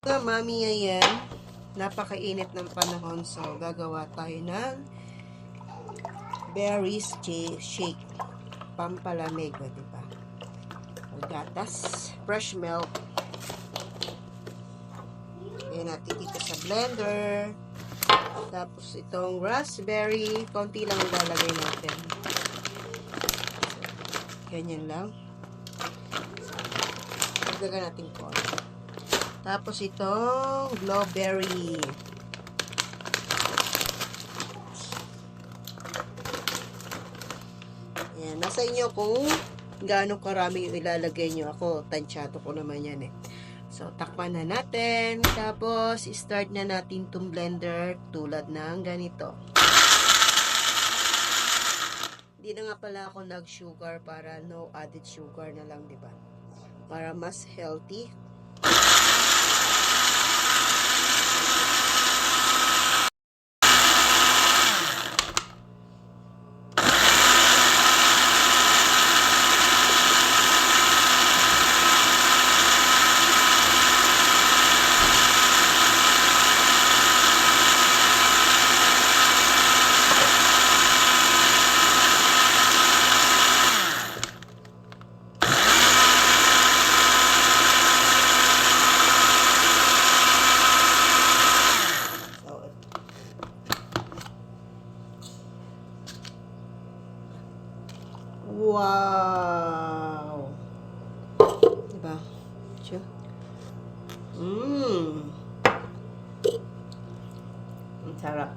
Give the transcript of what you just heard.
Nga, mami, ayan. Napakainit ng panahon. So, gagawa tayo ng berries shake. Pampalamig, o, diba? O, gatas. Fresh milk. Ayan natin dito sa blender. Tapos, itong raspberry. Konti lang ilalagay natin. Ganyan lang. Lagyan natin konti. Tapos itong blueberry. Yan. Nasa inyo kung gaano karami yung ilalagay nyo. Ako, tansyado ko naman yan eh. So, takpan na natin. Tapos, start na natin itong blender tulad ng ganito. Hindi na nga pala ako nag-sugar para no added sugar na lang, di ba? Para mas healthy. So, wow! Diba? Sure. Mmm! Ang sarap.